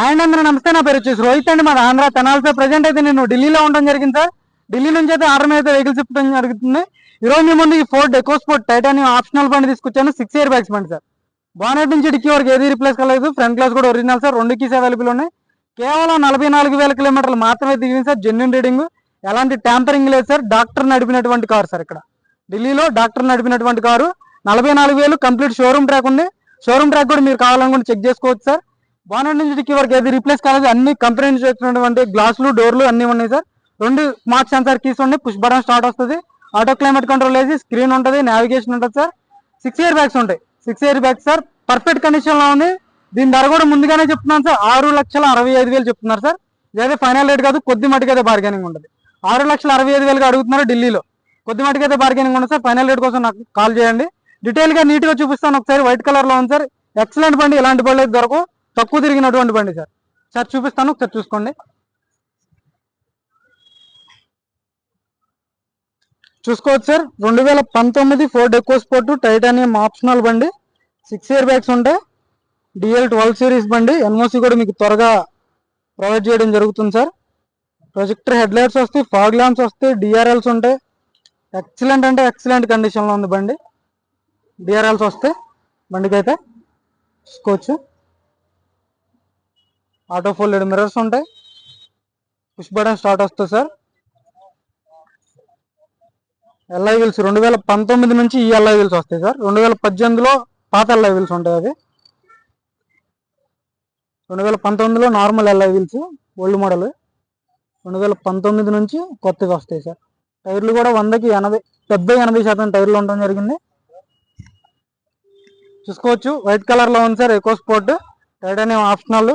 And అందరూ నమస్తే. నా పేరు వచ్చేసి రోహిత్ అండి. మాది ఆంధ్ర తెనాలి ప్రజెంట్ అయితే నేను ఢిల్లీలో ఉండడం జరిగింది సార్. ఢిల్లీ నుంచి అయితే ఆర్డర్ మీద అయితే వెహికల్స్ ఇప్పడం జరుగుతుంది. ఈ రోజు మీ ముందు ఈ Ford EcoSport titanium optional బండి తీసుకొచ్చాను. సిక్స్ ఇయర్ బ్యాగ్స్ బండి సార్. బానెట్ నుంచి డిక్కీ వరకు ఏది రిప్లేస్ కాలేదు. ఫ్రంట్ గ్లాస్ కూడా ఒరిజినల్ సార్. రెండు కీస్ అవైలబుల్ ఉన్నాయి. కేవలం నలభై నాలుగు వేల కిలోమీటర్లు మాత్రమే దిగింది సార్. జెన్యున్ రీడింగ్ ఎలాంటి ట్యాంపరింగ్ లేదు సార్. డాక్టర్ నడిపినటువంటి కారు సార్ ఇక్కడ. ఢిల్లీలో డాక్టర్ నడిపినటువంటి కారు. నలభై నాలుగు వేలు కంప్లీట్ షోరూమ్ ట్రాక్ ఉంది. షోరూమ్ ట్రాక్ కూడా మీరు కావాలనుకుంటే చెక్ చేసుకోవచ్చు సార్. బానర్ నుంచి డిక్కీ వరకు ఏది రీప్లేస్ కాలేదు. అన్ని కంపెనీ నుంచి వచ్చినటువంటి గ్లాసులు డోర్లు అన్ని ఉన్నాయి సార్ రెండు స్మార్ట్ సెన్సార్ కీస్ ఉన్నాయి. పుష్ బటన్ స్టార్ట్ వస్తుంది. ఆటో క్లైమేట్ కంట్రోల్ వేసి స్క్రీన్ ఉంటుంది. నావిగేషన్ ఉంటుంది సార్ సిక్స్ ఇయర్ బ్యాగ్స్ ఉంటాయి. Six air bags sir perfect కండిషన్లో ఉంది. దీని ధర కూడా ముందుగానే చెప్తున్నాను సార్ ఆరు లక్షల అరవై ఐదు వేలు చెప్తున్నారు సార్ ఇదైతే ఫైనల్ రేట్ కాదు. కొద్ది మటుకైతే బార్గెనింగ్ ఉంటుంది. ఆరు లక్షల అరవై ఐదు వేలుగా అడుగుతున్నారు ఢిల్లీలో. కొద్ది మటుకైతే బార్గెనింగ్ ఉంటుంది సార్ ఫైనల్ రేట్ కోసం నాకు కాల్ చేయండి. డీటెయిల్గా నీట్గా నీట్గా చూపిస్తాను. ఒకసారి వైట్ కలర్లో ఉంది సార్ ఎక్సలెంట్ బండి. ఇలాంటి బండి అయితే దొరకవు. తక్కువ తిరిగినటువంటి బండి సార్. సార్ చూపిస్తాను ఒకసారి చూసుకోండి. చూసుకోవచ్చు సార్. రెండు వేల పంతొమ్మిది ఫోర్డ్ ఎక్కువ స్పోర్ట్ టైటానియం ఆప్షనల్ బండి. సిక్స్ ఇయర్ బ్యాగ్స్ ఉంటాయి. డిఎల్ ట్వెల్వ్ సిరీస్ బండి. ఎన్ఓసి కూడా మీకు త్వరగా ప్రొవైడ్ చేయడం జరుగుతుంది సార్. ప్రొజెక్టర్ హెడ్ లైట్స్ వస్తాయి ఫాగ్ ల్యాంప్స్ వస్తాయి డిఆర్ఎల్స్ ఉంటాయి. ఎక్సలెంట్ అంటే ఎక్సలెంట్ కండిషన్లో ఉంది బండి. డిఆర్ఎల్స్ వస్తాయి. బండికి అయితే చూసుకోవచ్చు. ఆటో ఫోల్డెడ్ మిర్రర్స్ ఉంటాయి. పుష్ బటన్ స్టార్ట్ వస్తుంది సార్. ఎల్ఐ వీల్స్ రెండు వేల పంతొమ్మిది నుంచి ఈ ఎల్ఐ వీల్స్ వస్తాయి సార్. రెండు వేల పద్దెనిమిదిలో పాత ఎల్ఐ వీల్స్ ఉంటాయి అది రెండు వేల పంతొమ్మిదిలో normal alloy wheels old model రెండు వేల పంతొమ్మిది నుంచి కొత్తగా వస్తాయి సార్. టైర్లు కూడా వందకి ఎనభై పెద్ద ఎనభై శాతం టైర్లు ఉండడం జరిగింది. చూసుకోవచ్చు. వైట్ కలర్లో ఉంది sir. EcoSport titanium optional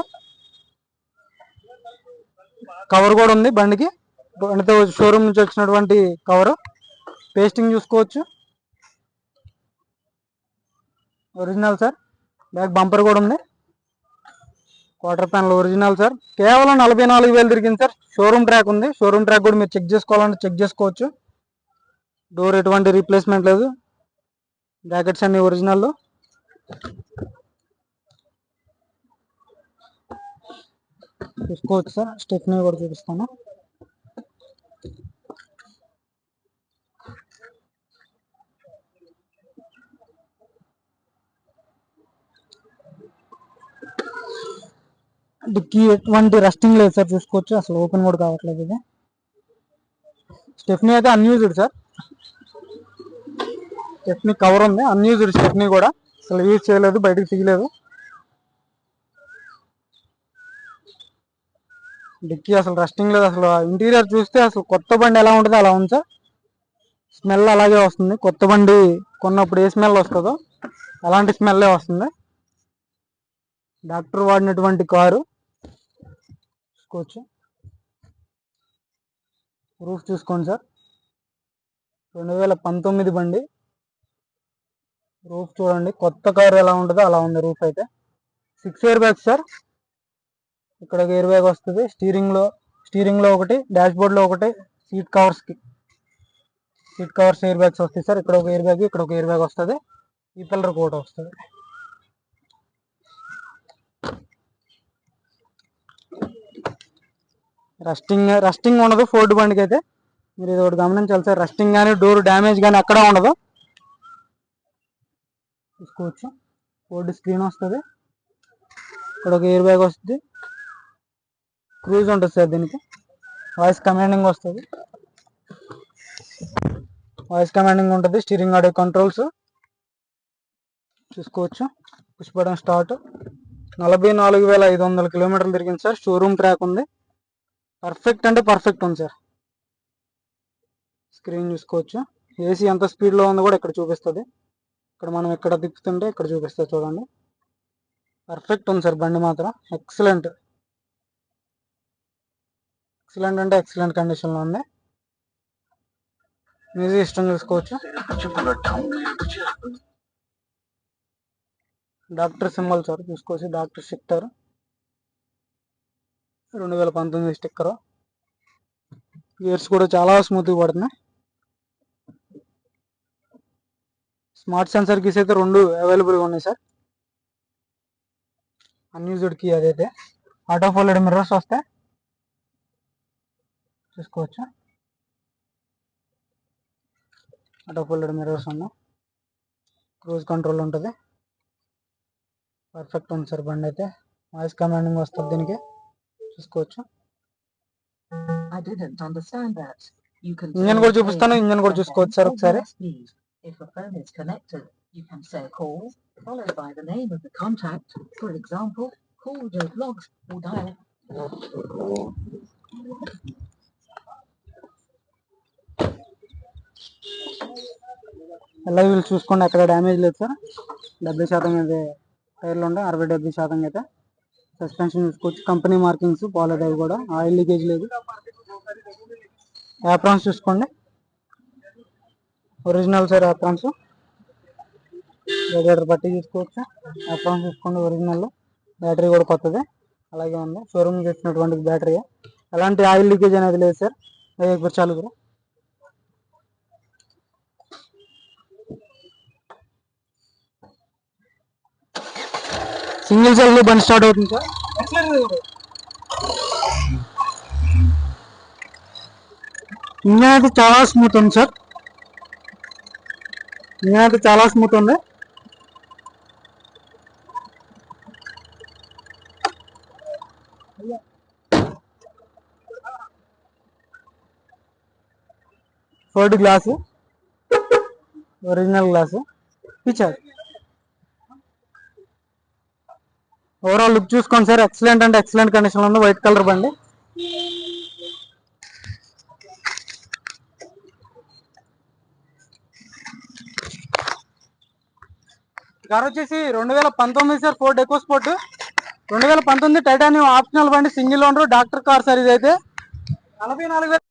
cover కూడా ఉంది బండికి. బండితో షోరూమ్ నుంచి వచ్చినటువంటి కవర్ పేస్టింగ్ చూసుకోవచ్చు. ఒరిజినల్ సార్ బ్యాక్ బంపర్ కూడా ఉంది. క్వార్టర్ ప్యానల్ ఒరిజినల్ సార్ కేవలం నలభై నాలుగు వేలు తిరిగింది సార్ షోరూమ్ ట్రాక్ ఉంది. షోరూమ్ ట్రాక్ కూడా మీరు చెక్ చేసుకోవాలంటే చెక్ చేసుకోవచ్చు. డోర్ ఎటువంటి రీప్లేస్మెంట్ లేదు. బ్రాకెట్స్ అన్ని ఒరిజినల్ చూసుకోవచ్చు సార్. స్టెఫ్నీ కూడా చూపిస్తాను. డిక్కీ ఎటువంటి రస్టింగ్ లేదు సార్ చూసుకోవచ్చు. అసలు ఓపెన్ కూడా కావట్లేదు ఇది. స్టెఫ్నీ అయితే అన్యూజ్డ్ సార్. స్టెఫ్నీ కవర్ ఉంది. అన్యూజ్డ్ స్టెఫ్నీ కూడా. అసలు యూజ్ చేయలేదు. బయటకు తీయలేదు. డిక్కీ అసలు రెస్టింగ్ లేదు అసలు. ఇంటీరియర్ చూస్తే అసలు కొత్త బండి ఎలా ఉంటుందో అలా ఉంది సార్. స్మెల్ అలాగే వస్తుంది. కొత్త బండి కొన్నప్పుడు ఏ స్మెల్ వస్తుందో అలాంటి స్మెల్లే వస్తుంది. డాక్టర్ వాడినటువంటి కారు. చూసుకోవచ్చు. రూఫ్ చూసుకోండి సార్. రెండు వేల పంతొమ్మిది బండి. రూఫ్ చూడండి. కొత్త కారు ఎలా ఉంటుందో అలా ఉంది రూఫ్ అయితే. Six air bag sir. ఇక్కడ ఒక ఎయిర్ బ్యాగ్ వస్తుంది స్టీరింగ్లో స్టీరింగ్లో ఒకటి డాష్ బోర్డ్లో ఒకటి సీట్ కవర్స్కి సీట్ కవర్స్ ఎయిర్ బ్యాగ్స్ వస్తాయి సార్. ఇక్కడ ఒక ఎయిర్ బ్యాగ్ ఇక్కడ ఒక ఎయిర్ బ్యాగ్ వస్తుంది. ఈ పిల్లర్ కూడా వస్తుంది. రస్టింగ్ రస్టింగ్ ఉండదు. ఫోర్డ్ బండికి అయితే మీరు ఇది ఒకటి గమనించాలి సార్. రస్టింగ్ కానీ డోర్ డ్యామేజ్ కానీ ఎక్కడ ఉండదు. తీసుకోవచ్చు ఫోర్డ్ స్క్రీన్ వస్తుంది. ఇక్కడ ఒక ఎయిర్ బ్యాగ్ వస్తుంది. క్రూజ్ ఉంటుంది సార్ దీనికి. వాయిస్ కమాండింగ్ వస్తుంది. వాయిస్ కమాండింగ్ ఉంటుంది. Steering audio controls. చూసుకోవచ్చు. Push button start. నలభై నాలుగు వేల ఐదు వందల కిలోమీటర్లు తిరిగింది సార్. షోరూమ్ ట్రాక్ ఉంది. పర్ఫెక్ట్ అంటే పర్ఫెక్ట్ ఉంది సార్. స్క్రీన్ చూసుకోవచ్చు. ఏసీ ఎంత స్పీడ్లో ఉందో కూడా ఇక్కడ చూపిస్తుంది. ఇక్కడ మనం ఎక్కడ తిప్పుతుంటే ఇక్కడ చూపిస్తుంది చూడండి. పర్ఫెక్ట్ ఉంది సార్ బండి మాత్రం. ఎక్సలెంట్. ఎక్సలెంట్ అంటే ఎక్సలెంట్ కండిషన్లో ఉంది. మ్యూజిక్ ఇష్టం చూసుకోవచ్చు. డాక్టర్ సింబల్ సార్ చూసుకోవచ్చు. డాక్టర్ స్టిక్కర్ రెండు వేల పంతొమ్మిది స్టిక్కర్. గేర్స్ కూడా చాలా స్మూత్గా పడుతున్నాయి. స్మార్ట్ సెన్సర్ కీస్ అయితే రెండు అవైలబుల్గా ఉన్నాయి సార్. అన్యూజ్డ్ కీ అదైతే. ఆటో ఫోల్డెడ్ మిర్రర్స్ వస్తాయి. చూసుకోవచ్చు ఆటో ఫోల్డెడ్ మిర్రర్స్ ఉన్నాయి క్రూజ్ కంట్రోల్ ఉంటుంది పర్ఫెక్ట్ ఉంది సార్ బండి అయితే వాయిస్ కమాండింగ్ వస్తుంది దీనికి చూసుకోవచ్చు ఇంజన్ కూడా చూపిస్తాను ఇంజన్ కూడా చూసుకోవచ్చు సార్ ఒకసారి you can say call, followed by the name of the contact. For example, call Joe Vlogs or dial ఎలా వీళ్ళు చూసుకోండి అక్కడ డ్యామేజ్ లేదు సార్. డెబ్బై శాతం అయితే టైర్లు ఉండే అరవై డెబ్బై శాతం అయితే సస్పెన్షన్ చూసుకోవచ్చు. కంపెనీ మార్కింగ్స్ పాలెడ్ అవి కూడా. ఆయిల్ లీకేజ్ లేదు. యాప్రాన్స్ చూసుకోండి. ఒరిజినల్ సార్ యాప్రాన్స్ రేడియేటర్ బట్టి చూసుకోవచ్చు. యాప్రాన్స్ చూసుకోండి ఒరిజినల్ బ్యాటరీ కూడా కొత్తది. అలాగే ఉంది. షోరూమ్ చేసినటువంటి బ్యాటరీ ఎలాంటి ఆయిల్ లీకేజ్ అనేది లేదు సార్. ఇప్పుడు చాలు కూడా సింగిల్ సెల్లో బండి స్టార్ట్ అవుతుంది సార్. ఇంజన్ అయితే చాలా స్మూత్ ఉంది సార్. ఇంజన్ అయితే చాలా స్మూత్ ఉంది. ఫోర్డ్ గ్లాసు ఒరిజినల్ గ్లాసు పిచ్చారు ఓవరాల్ లుక్ చూసుకోండి సార్. ఎక్సలెంట్ అంటే ఎక్సలెంట్ కండిషన్లో ఉంది. వైట్ కలర్ బండి. గారు వచ్చేసి రెండు వేల పంతొమ్మిది సార్ ఫోర్ డెకో స్పోర్ట్ రెండు వేల పంతొమ్మిది టైటానియం ఆప్షనల్ బండి single owner doctor car sir ఇది అయితే నలభై నాలుగు వేల